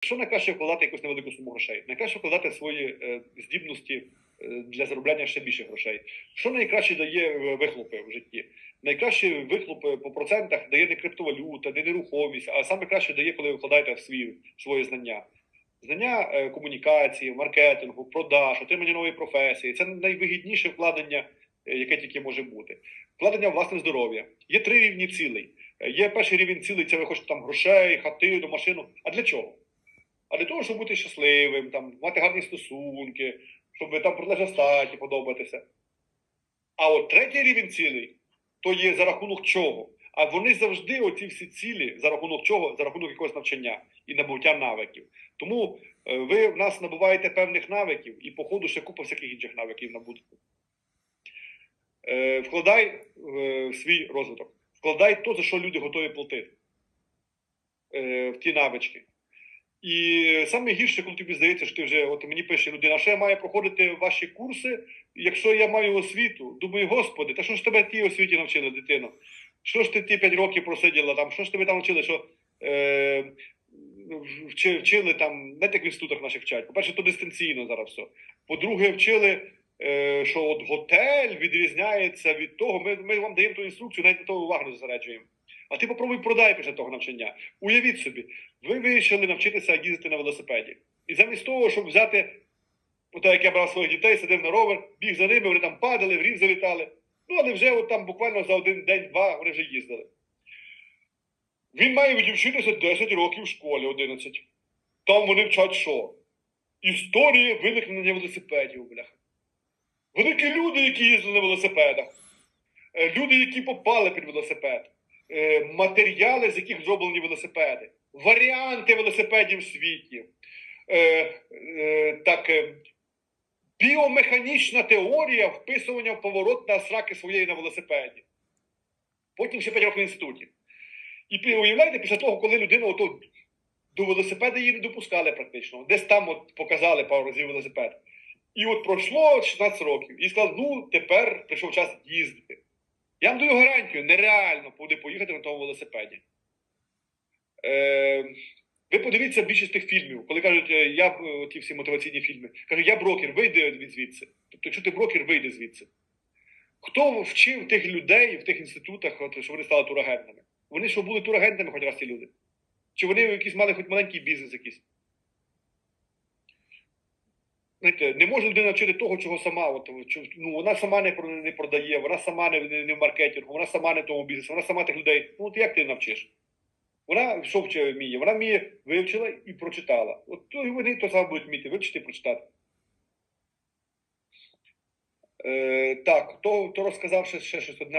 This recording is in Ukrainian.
Що найкраще вкладати якусь невелику суму грошей? Найкраще вкладати свої е, здібності е, для заробляння ще більше грошей. Що найкраще дає е, вихлопи в житті? Найкращі вихлопи по процентах дає не криптовалюта, не нерухомість, а саме краще дає, коли ви вкладаєте в свої, своє знання. Знання комунікації, маркетингу, продаж, отримання нової професії це найвигідніше вкладення, яке тільки може бути. Вкладення в власне здоров'я. Є три рівні цілей. Є перший рівень цілей, це ви хочете там грошей, хатину, машину. А для чого? А для того, щоб бути щасливим, там, мати гарні стосунки, щоб там протилежностаті подобатися. А от третій рівень цілей то є за рахунок чого. А вони завжди, оці всі цілі, за рахунок чого? За рахунок якогось навчання і набуття навиків. Тому е, ви в нас набуваєте певних навиків і, по ходу, ще купа всяких інших навиків набудете. Е, вкладай е, в свій розвиток. Вкладай то, за що люди готові платити. В ті навички. І саме гірше, коли тобі здається, що ти вже от мені пише людина, що я маю проходити ваші курси, якщо я маю освіту. Думаю, господи, та що ж тебе ті освіті навчили, дитино? Що ж ти ті 5 років просиділа там? Що ж тебе там вчили? Що е, вчи- вчили там, не як в інститутах наших вчать. По-перше, то дистанційно зараз все. По-друге, вчили, е, що от готель відрізняється від того. Ми, ми вам даємо ту інструкцію, навіть на того увагу не зосереджуємо. А ти попробуй продай після того навчання. Уявіть собі, ви вирішили навчитися їздити на велосипеді. І замість того, щоб взяти, ото як я брав своїх дітей, сидив на ровер, біг за ними, вони там падали, в рів залітали. Ну, але вже от там буквально за один день-два вони вже їздили. Він має відівчитися 10 років в школі 11. Там вони вчать що? Історії виникнення велосипедів, бляха. Великі люди, які їздили на велосипедах. Е, Люди, які попали під велосипед. Е, Матеріали, з яких зроблені велосипеди. Варіанти велосипедів в світі. Е, е, так, біомеханічна теорія вписування в поворот на сраки своєї на велосипеді. Потім ще 5 років в інституті. І уявляєте, після того, коли людина ото, до велосипеда її не допускали практично. Десь там от показали пару разів велосипед. І от пройшло 16 років. І сказали, ну тепер прийшов час їздити. Я вам даю гарантію, нереально буде поїхати на тому велосипеді. Е, ви подивіться більшість тих фільмів, коли кажуть, е, я е, ті всі мотиваційні фільми, кажуть, я брокер, вийди від звідси. Тобто, якщо ти брокер, вийди звідси. Хто вчив тих людей в тих інститутах, от, що вони стали турагентами? Вони що були турагентами хоч раз ці люди? Чи вони якісь мали хоч маленький бізнес якийсь? Знаєте, не може людина вчити того, чого сама. От, ну, вона сама не, не продає, вона сама не, не, в маркетингу, вона сама не в тому бізнесі, вона сама тих людей. Ну, от як ти навчиш? Вона що вміє? Вона вміє вивчила і прочитала. От то і вони то саме будуть вміти вивчити і прочитати. Е, так, то, то розказав ще щось одне